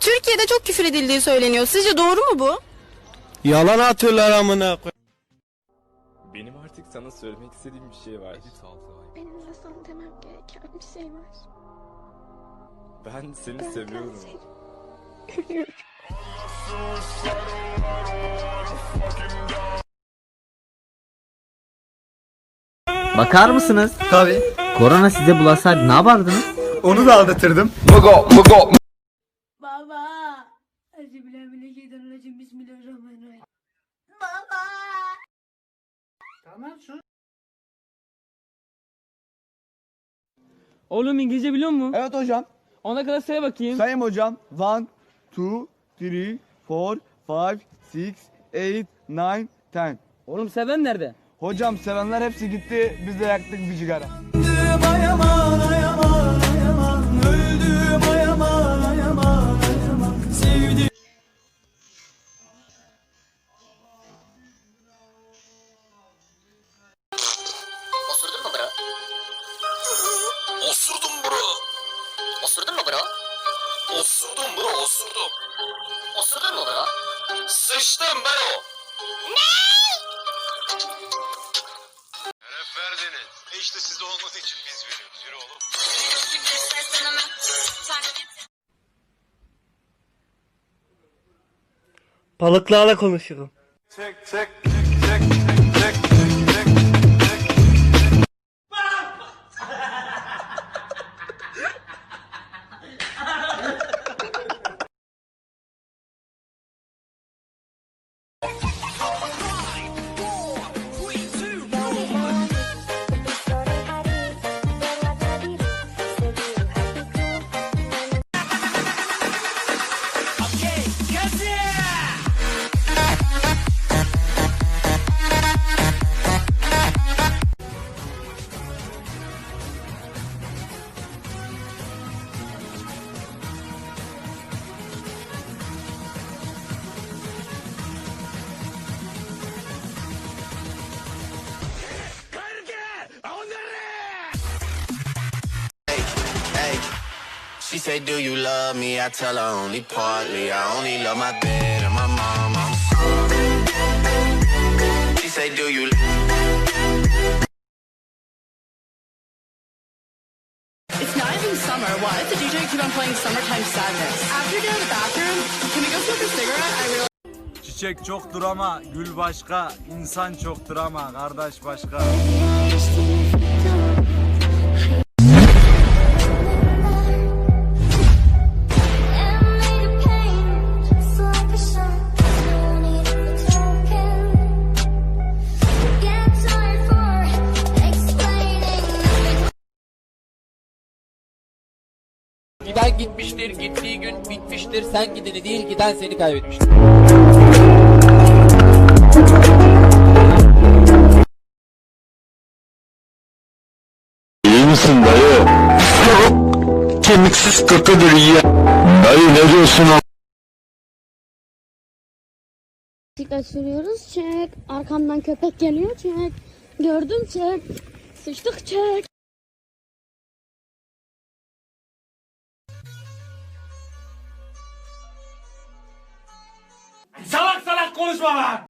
Türkiye'de çok küfür edildiği söyleniyor. Sizce doğru mu bu? Yalan atıyorlar amına koy. Benim artık sana söylemek istediğim bir şey var. Benim de sana demem gereken bir şey var. Ben seni Ben seviyorum. seni görüyorum. Bakar mısınız? Tabi. Korona size bulaşsaydı ne yapardınız? Onu da aldatırdım. Baba. Euzubillahimineşşeytanirracim. Bismillahirrahmanirrahim. Baba. Tamam sus. Oğlum İngilizce biliyor musun? Evet hocam. Ona kadar say bakayım. Sayayım hocam. 1, 2, 3, 4, 5, 6, 8, 9, 10. Oğlum seven nerede? Hocam sevenler hepsi gitti. Biz de yaktık bir cigara. Osurdun mu bro? Osurdum bro osurdum. Osurdun mu bro? Sıçtım bro. Şeref verdiniz. E işte sizde olmadığı için biz veriyoruz. Yürü oğlum. Balıklarla konuşurum. Çek çek çek çek çek çek She say, do you love me? I tell her only partly. I only love my bed and my mom. I'm sorry. She say, do you It's not even summer. Why does the DJ keep on playing Summertime Sadness? After you get out of the bathroom, can we go smoke a cigarette? I really Çiçek çoktur ama gül başka, insan çoktur ama kardeş başka. Giden gitmiştir, gittiği gün bitmiştir. Sen gideni değil, giden seni kaybetmiştir. İyi misin dayı? Kemiksiz kakadır ya. Dayı ne diyorsun o? Bisiklet sürüyoruz çek. Arkamdan köpek geliyor çek. Gördüm çek. Sıçtık çek. 我的算